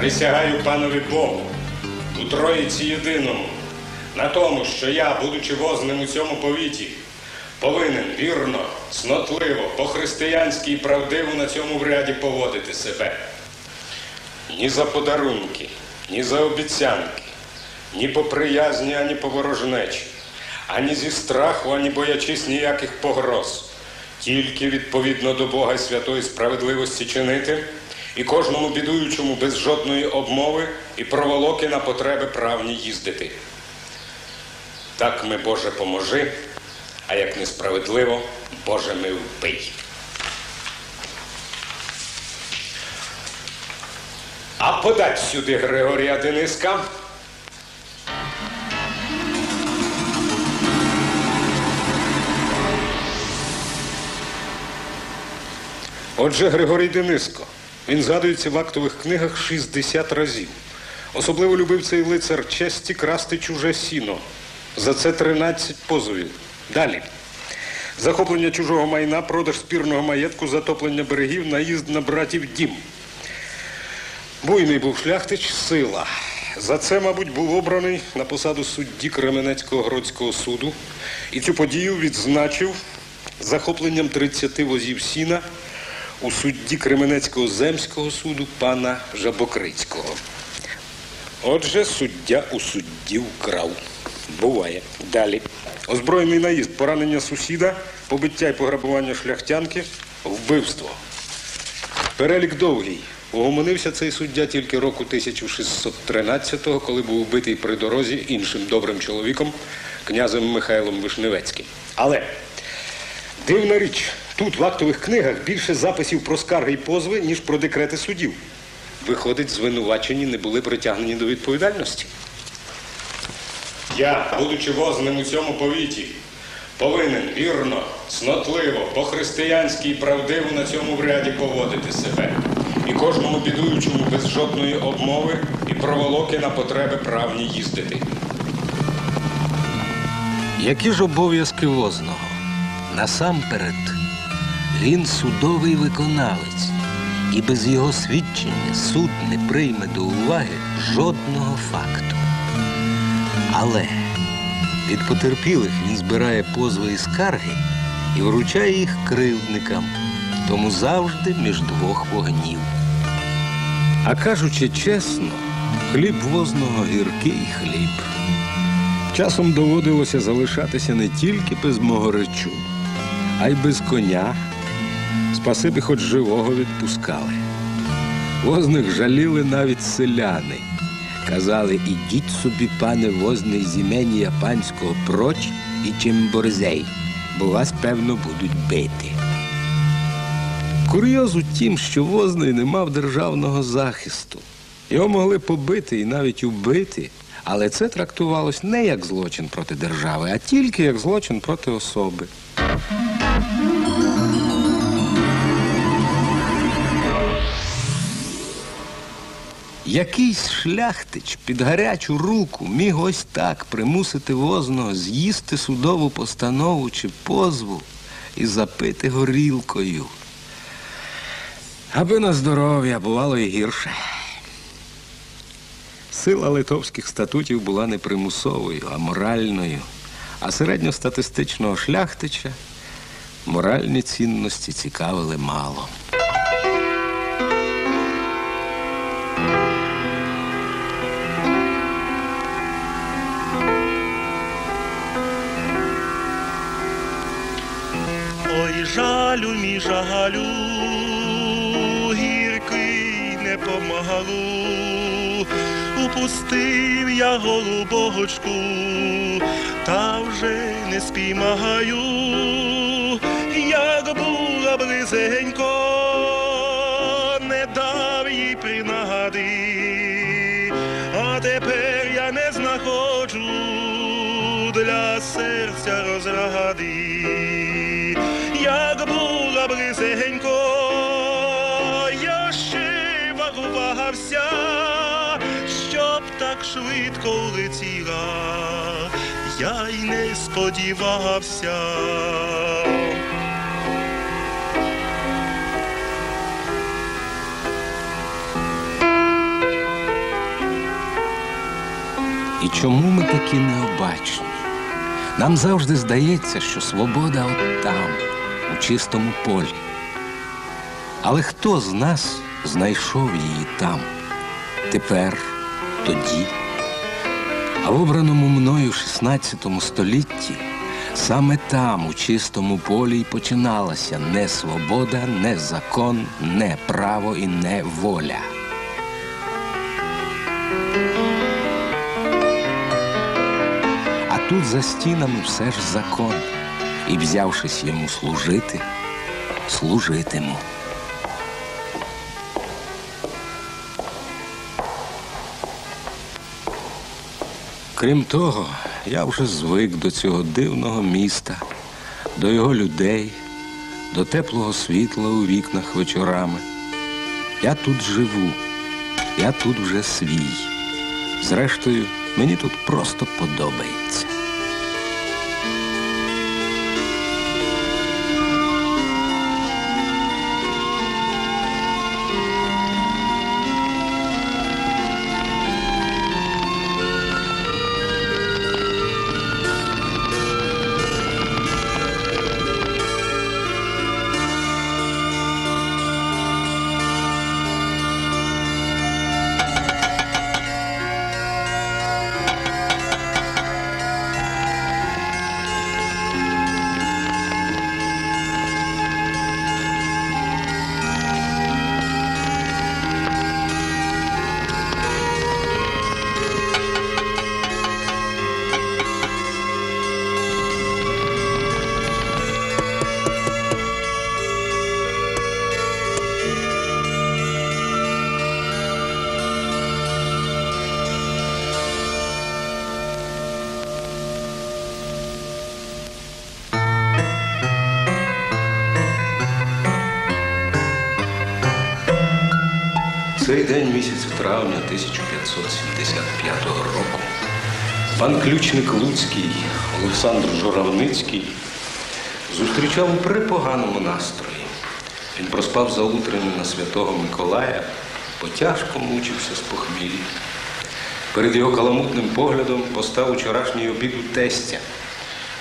Присягаю панові Богу у Троїці єдиному, на тому, що я, будучи возним у цьому повіті, повинен вірно, снотливо, по-християнськи і правдиво на цьому вряді поводити себе. Ні за подарунки, ні за обіцянки, ні по приязні, ані по ворожнечі, ані зі страху, ані боячись ніяких погроз. Тільки відповідно до Бога і святої справедливості чинити і кожному бідуючому без жодної обмови і проволоки на потреби правні їздити. Так ми, Боже, поможи, а як несправедливо, Боже, ми вбий. А подать сюди Григорія Дениска. Отже, Григорій Дениско. Він згадується в актових книгах 60 разів. Особливо любив цей лицар честі красти чуже сіно. За це 13 позовів. Далі. Захоплення чужого майна, продаж спірного маєтку, затоплення берегів, наїзд на братів дім. Буйний був шляхтич, сила. За це, мабуть, був обраний на посаду судді Кременецького Гродського суду. І цю подію відзначив захопленням 30 возів сіна у судді Кременецького земського суду пана Жабокрицького. Отже, суддя у судді вкрав. Буває. Далі. Озброєний наїзд, поранення сусіда, побиття і пограбування шляхтянки, вбивство. Перелік довгий. Угомонився цей суддя тільки року 1613-го, коли був вбитий при дорозі іншим добрим чоловіком, князем Михайлом Вишневецьким. Але дивна річ, тут в актових книгах більше записів про скарги й позви, ніж про декрети судів. Виходить, звинувачені не були притягнені до відповідальності. Я, будучи возним у цьому повіті, повинен вірно, снотливо, по-християнськи і правдиво на цьому вряді поводити себе. І кожному бідуючому без жодної обмови і проволоки на потреби правні їздити. Які ж обов'язки возного? Насамперед, він судовий виконавець, і без його свідчення суд не прийме до уваги жодного факту. Але від потерпілих він збирає позви і скарги і вручає їх кривдникам, тому завжди між двох вогнів. А кажучи чесно, хліб возного гіркий хліб. Часом доводилося залишатися не тільки без мого речу, а й без коня. Спасибі хоч живого відпускали. Возних жаліли навіть селяни. Казали, ідіть собі, пане возний з імені панського проч і чим борзей, бо вас, певно, будуть бити. Курйоз у тім, що возний не мав державного захисту. Його могли побити і навіть убити, але це трактувалось не як злочин проти держави, а тільки як злочин проти особи. Якийсь шляхтич під гарячу руку міг ось так примусити возного з'їсти судову постанову чи позву і запити горілкою. Аби на здоров'я бувало і гірше. Сила литовських статутів була не примусовою, а моральною. А середньостатистичного шляхтича моральні цінності цікавили мало. Жалю мій жалю, гіркий не помагалу, упустив я голубочку, та вже не спіймаю, як була близенько, не дав їй принади, а тепер я не знаходжу для серця розради. Мила близенько, я ще вагувався, щоб так швидко летіла, я й не сподівався. І чому ми такі необачні? Нам завжди здається, що свобода от там чистому полі. Але хто з нас знайшов її там? Тепер, тоді. А в обраному мною 16 столітті саме там, у чистому полі, й починалася не свобода, не закон, не право і не воля. А тут за стінами все ж закон. І взявшись йому служити, служитиму. Крім того, я вже звик до цього дивного міста, до його людей, до теплого світла у вікнах вечорами. Я тут живу, я тут вже свій. Зрештою, мені тут просто подобається. Цей день місяця травня 1575 року пан ключник Луцький Олександр Журавницький зустрічав у припоганому настрої. Він проспав за утренню на святого Миколая, потяжко мучився з похмілля. Перед його каламутним поглядом постав учорашній обід у тестя,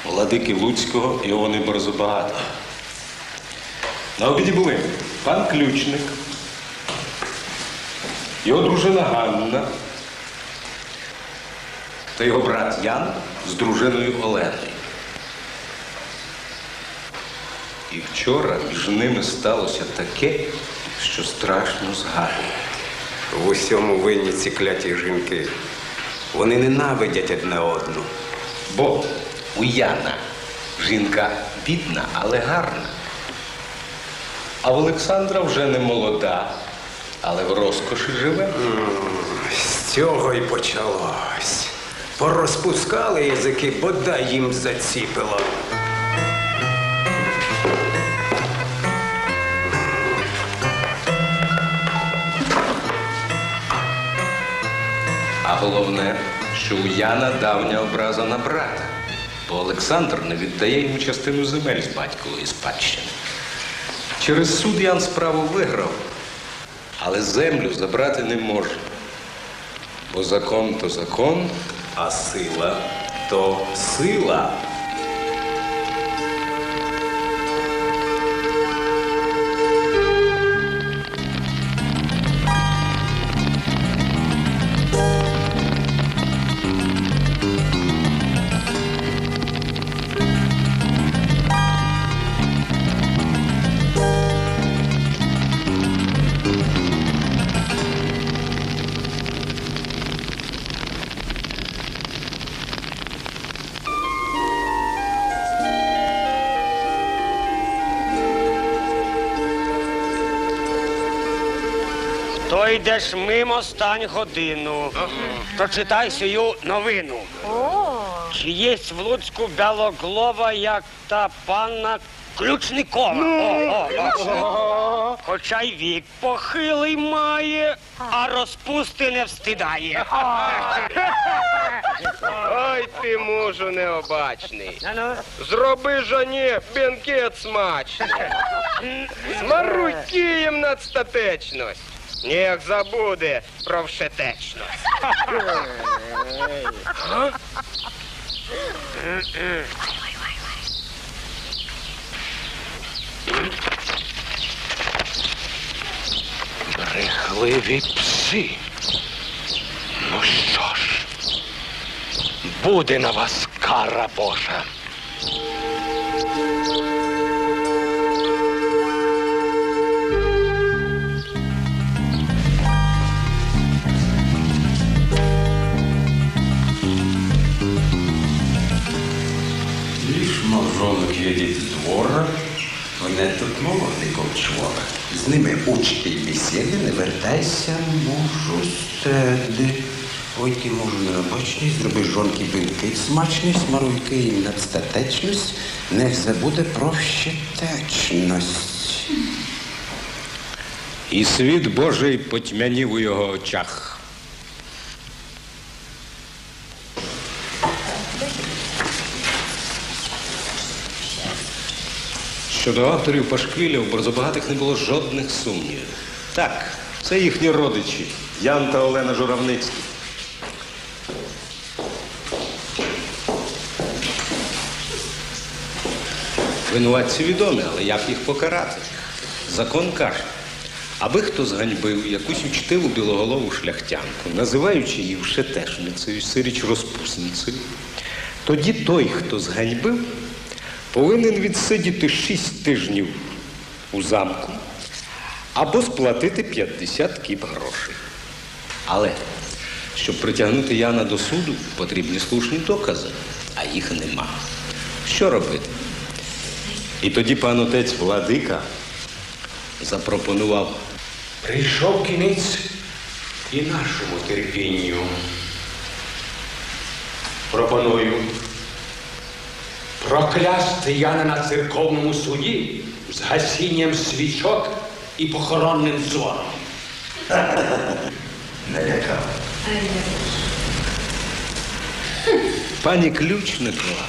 владики Луцького Іони Борзобагатого. На обіді були пан ключник, його дружина Ганна та його брат Ян з дружиною Оленою. І вчора між ними сталося таке, що страшно згадувати. В усьому винні ці кляті жінки. Вони ненавидять одне одну. Бо у Яна жінка бідна, але гарна. А в Олександра вже не молода, але в розкоші живе. З цього й почалось. Порозпускали язики, бодай їм заціпило. А головне, що у Яна давня образа на брата, бо Олександр не віддає йому частину земель з батькової спадщини. Через суд Ян справу виграв, але землю забрати не може. Бо закон то закон, А сила то сила. То йдеш мимо, стань годину. Прочитай сію новину. Чи є в Луцьку белоглова, як та панна Ключникова? О, о, о. Хоча й вік похилий має, а розпусти не встидає. Ой ти, мужу необачний. Зроби жоні бенкет смачний. Смаруй кієм над статечність. Ніяк забуде про вшетечність. Брехливі пси. Ну що ж, буде на вас кара Божа. С двора, в этот молодиком. З ними й бесіди, не вертайся, можу стеди. Ой, ти можу необачний, зроби жонки бинки смачні, смаруйки їм надстатечність, не забуде про щетечність. І світ Божий потьмянів у його очах. Щодо авторів пашквіля, у Борзобагатих не було жодних сумнівів. Так, це їхні родичі Ян та Олена Журавницькі. Винуватці відомі, але як їх покарати? Закон каже, аби хто зганьбив якусь учтиву білоголову шляхтянку, називаючи її вшетешницею, сиріч розпусницею, тоді той, хто зганьбив, повинен відсидіти шість тижнів у замку або сплатити 50 кіп грошей. Але щоб притягнути Яна до суду, потрібні слушні докази, а їх нема. Що робити? І тоді пан отець Владика запропонував Прийшов кінець і нашому терпінню. Пропоную проклясти Яна на церковному суді з гасінням свічок і похоронним зором. Налякав. Пані Ключникова,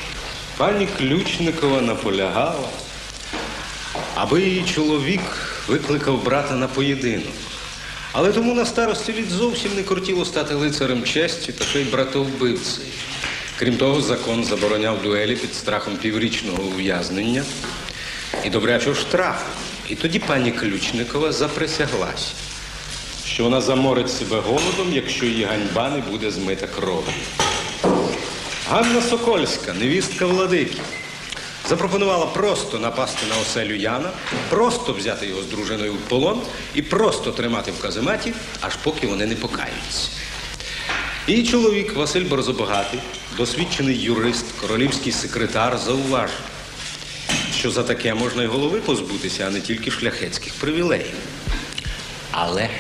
пані Ключникова наполягала, аби її чоловік викликав брата на поєдинок. Але тому на старості літ зовсім не кортіло стати лицарем честі та ще й братовбивцею. Крім того, закон забороняв дуелі під страхом піврічного ув'язнення і добрячого штрафу. І тоді пані Ключникова заприсяглася, що вона заморить себе голодом, якщо її ганьба не буде змита кров'ю. Ганна Сокольська, невістка владики, запропонувала просто напасти на оселю Яна, просто взяти його з дружиною в полон і просто тримати в казематі, аж поки вони не покаються. Її чоловік Василь Борзобагатий, досвідчений юрист, королівський секретар, зауважив, що за таке можна й голови позбутися, а не тільки шляхетських привілеїв. Але,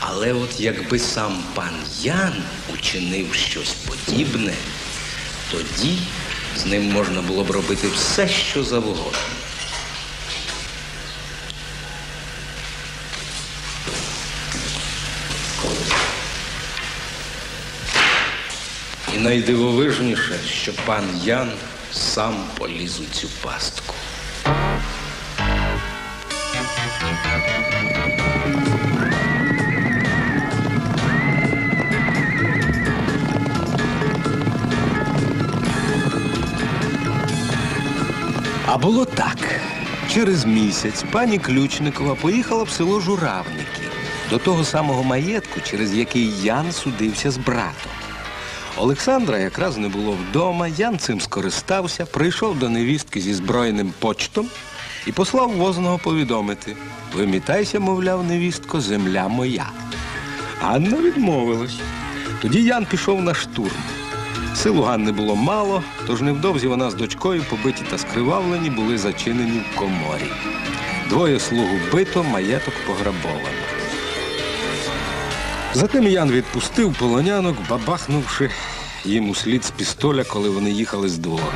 але от якби сам пан Ян учинив щось подібне, тоді з ним можна було б робити все, що завгодно. Найдивовижніше, що пан Ян сам поліз у цю пастку. А було так. Через місяць пані Ключникова поїхала в село Журавники до того самого маєтку, через який Ян судився з братом. Олександра якраз не було вдома, Ян цим скористався, прийшов до невістки зі збройним почтом і послав возного повідомити. Вимітайся, мовляв, невістко, земля моя. Анна відмовилась. Тоді Ян пішов на штурм. Сил у Ганни було мало, тож невдовзі вона з дочкою, побиті та скривавлені, були зачинені в коморі. Двоє слуг вбито, маєток пограбовано. Затим Ян відпустив полонянок, бабахнувши їм у слід з пістоля, коли вони їхали з двору.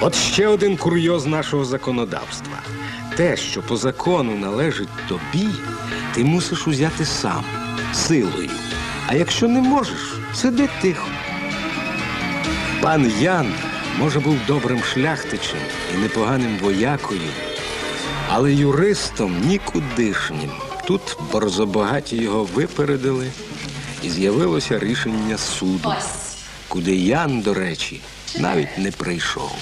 От ще один курйоз нашого законодавства. Те, що по закону належить тобі, ти мусиш узяти сам, силою. А якщо не можеш, сиди тихо. Пан Ян, може, був добрим шляхтичем і непоганим воякою, але юристом нікудишнім. тут борзобагаті його випередили, і з'явилося рішення суду, куди Ян, до речі, навіть не прийшов.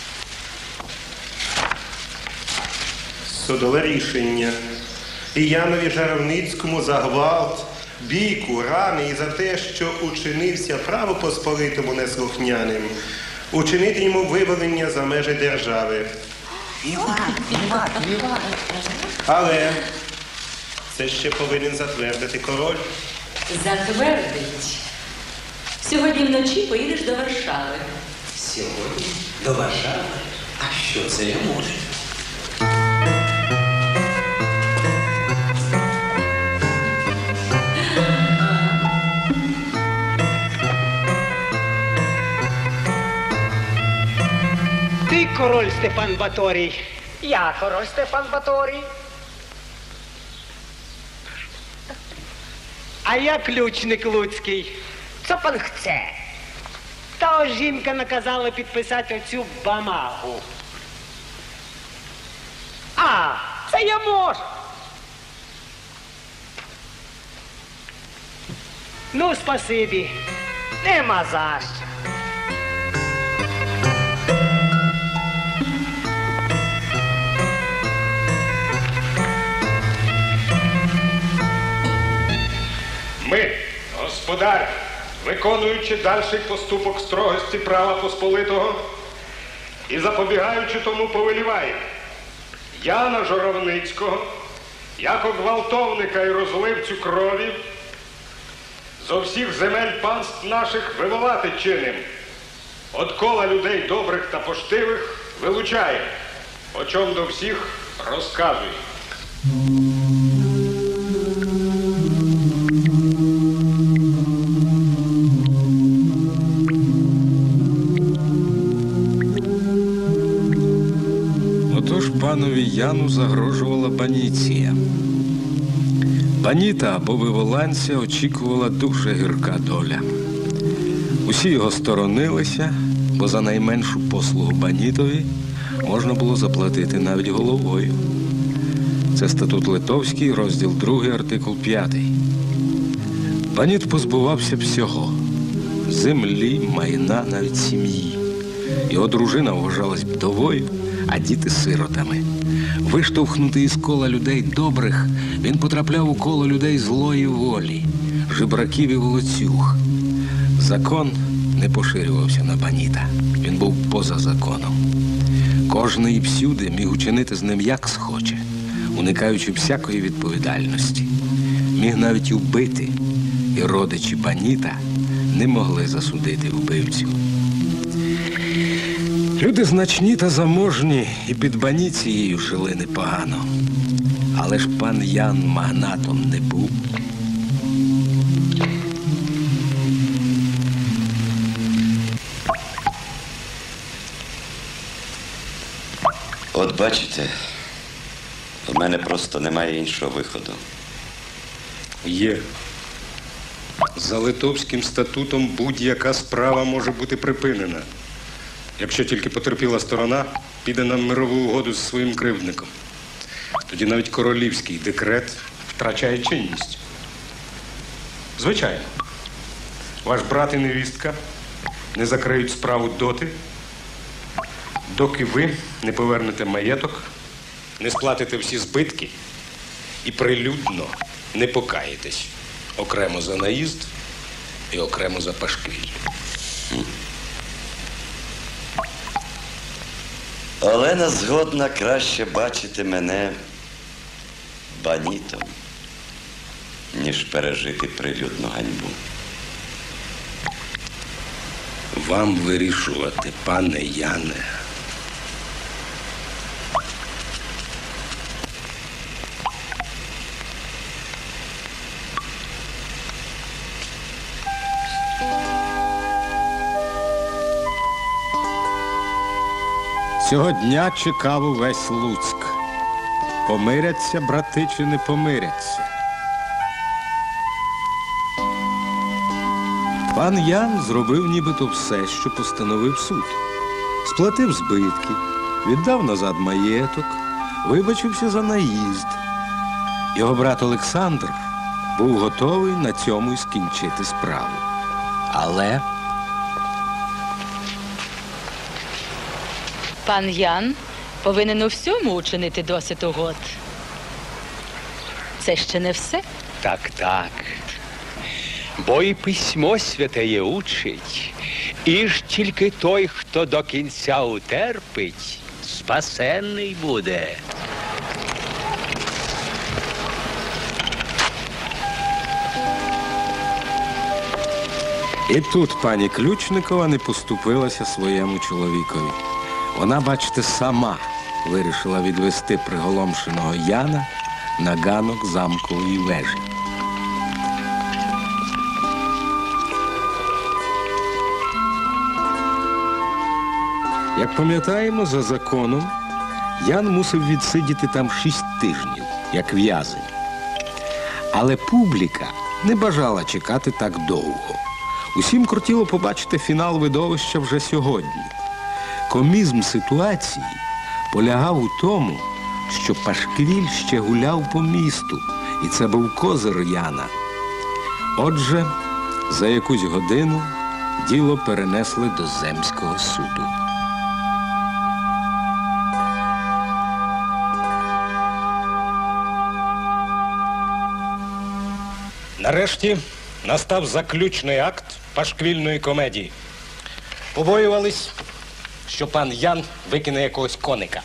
Судове рішення. І Янові Жаровницькому за гвалт, бійку, рани і за те, що учинився правопосполитому неслухняним, учинити йому вивелення за межі держави. Але це ще повинен затвердити король. Затвердить. Сьогодні вночі поїдеш до Варшави. Сьогодні до Варшави. А що це я можу? Король Степан Баторій. Я король Степан Баторій. А я ключник Луцький. Це пан хце. Та жінка наказала підписати оцю бамагу. А, це я можу. Ну, спасибі. Нема за що. Ми, господар, виконуючи дальший поступок строгості права Посполитого і запобігаючи тому повеліваємо Яна Жоровницького, як гвалтовника і розливцю крові, зо всіх земель панств наших вимивати чиним. От кола людей добрих та поштивих вилучає, о чом до всіх розказує. Яну загрожувала баніція. Баніта або виволанця очікувала дуже гірка доля. Усі його сторонилися, бо за найменшу послугу банітові можна було заплатити навіть головою. Це статут Литовський, розділ 2, артикул 5. Баніт позбувався всього землі, майна, навіть сім'ї. Його дружина вважалась вдовою, а діти сиротами. Виштовхнутий із кола людей добрих, він потрапляв у коло людей злої волі, жебраків і волоцюг. Закон не поширювався на баніта. Він був поза законом. Кожний всюди міг учинити з ним як схоче, уникаючи всякої відповідальності. Міг навіть убити, і родичі баніта не могли засудити вбивцю. Люди значні та заможні і під баніцією жили непогано. Але ж пан Ян магнатом не був. От бачите, в мене просто немає іншого виходу. Є. За Литовським статутом будь-яка справа може бути припинена, якщо тільки потерпіла сторона піде на мирову угоду з своїм кривдником. Тоді навіть королівський декрет втрачає чинність. Звичайно, ваш брат і невістка не закриють справу доти, доки ви не повернете маєток, не сплатите всі збитки і прилюдно не покаєтесь окремо за наїзд і окремо за пашквіль. Олена згодна краще бачити мене банітом, ніж пережити прилюдну ганьбу. Вам вирішувати, пане Яне. Цього дня чекав увесь Луцьк. Помиряться брати чи не помиряться. Пан Ян зробив нібито все, що постановив суд. Сплатив збитки, віддав назад маєток, вибачився за наїзд. Його брат Олександр був готовий на цьому й скінчити справу. Але Пан Ян повинен у всьому учинити досить угод. Це ще не все. Так, так. Бо і письмо святеє учить, і ж тільки той, хто до кінця утерпить, спасенний буде. І тут пані Ключникова не поступилася своєму чоловікові. Вона, бачите, сама вирішила відвести приголомшеного Яна на ганок замкової вежі. Як пам'ятаємо, за законом Ян мусив відсидіти там шість тижнів, як в'язень. Але публіка не бажала чекати так довго. Усім кортіло побачити фінал видовища вже сьогодні. Комізм ситуації полягав у тому, що Пашквіль ще гуляв по місту, і це був козир Яна. Отже, за якусь годину діло перенесли до земського суду. Нарешті настав заключний акт пашквільної комедії. Побоювались, що пан Ян викине якогось коника.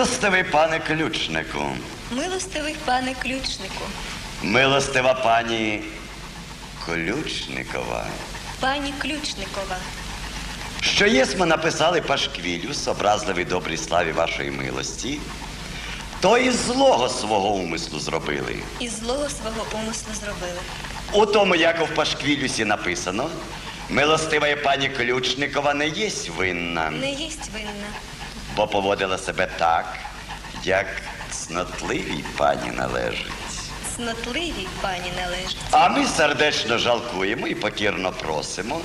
Милостивий пане ключнику, Милостивий пане ключнику, милостива пані Ключникова. пані Ключникова, Що єсмо написали пашквілю з образливій добрій славі вашої милості, то і злого свого умислу зробили. і злого свого умислу зробили. У тому, як в пашквілюсі написано, милостива пані Ключникова не єсть винна, Не єсть винна, бо поводила себе так, як цнотливій пані належить. цнотливій пані належить. А ми сердечно жалкуємо і покірно просимо,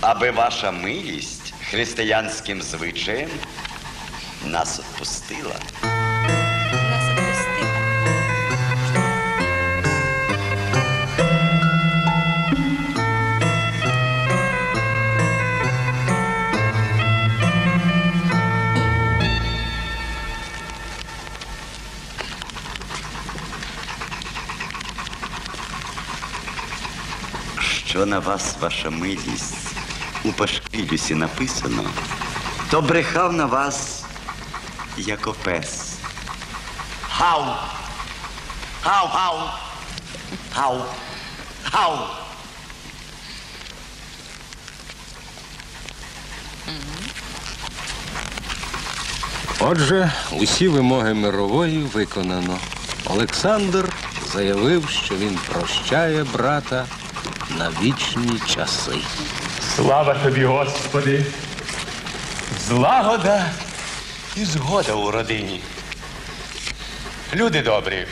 аби ваша милість християнським звичаєм нас відпустила. На вас, ваша милість, у пашквілюсі написано, то брехав на вас, як опес. Гау, гау! Гау! Гау! Отже, усі вимоги мирової виконано. Олександр заявив, що він прощає брата на вічні часи. Слава тобі, Господи! Злагода і згода у родині. Люди добрі.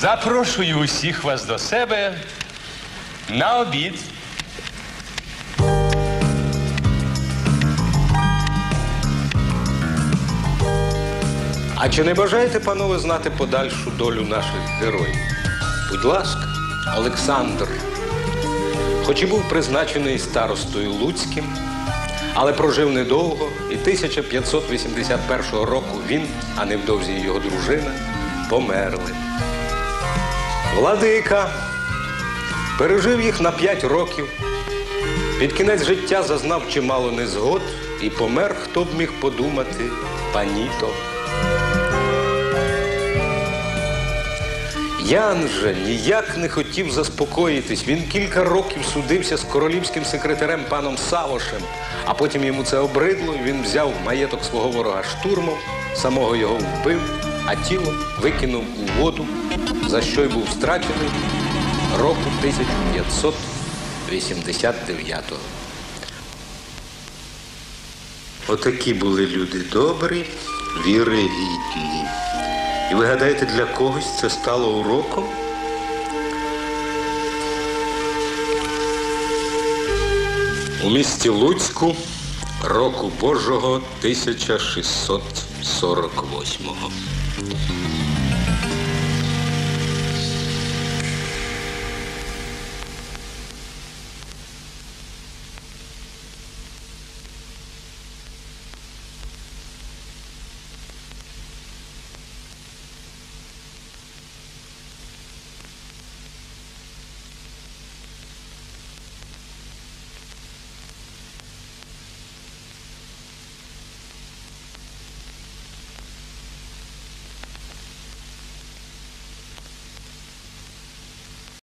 Запрошую усіх вас до себе на обід. А чи не бажаєте, панове, знати подальшу долю наших героїв? Будь ласка, Олександр, хоч і був призначений старостою Луцьким, але прожив недовго, і 1581 року він, а невдовзі його дружина, померли. Владика пережив їх на 5 років. Під кінець життя зазнав чимало незгод і помер, хто б міг подумати, паніто. Ян же ніяк не хотів заспокоїтись. Він кілька років судився з королівським секретарем паном Савошем, а потім йому це обридло, і він взяв маєток свого ворога штурмом, самого його вбив а тіло викинув у воду, за що й був страчений року 1589-го. Отакі були люди добрі, вірогідні. І ви гадаєте, для когось це стало уроком? У місті Луцьку року Божого 1648-го.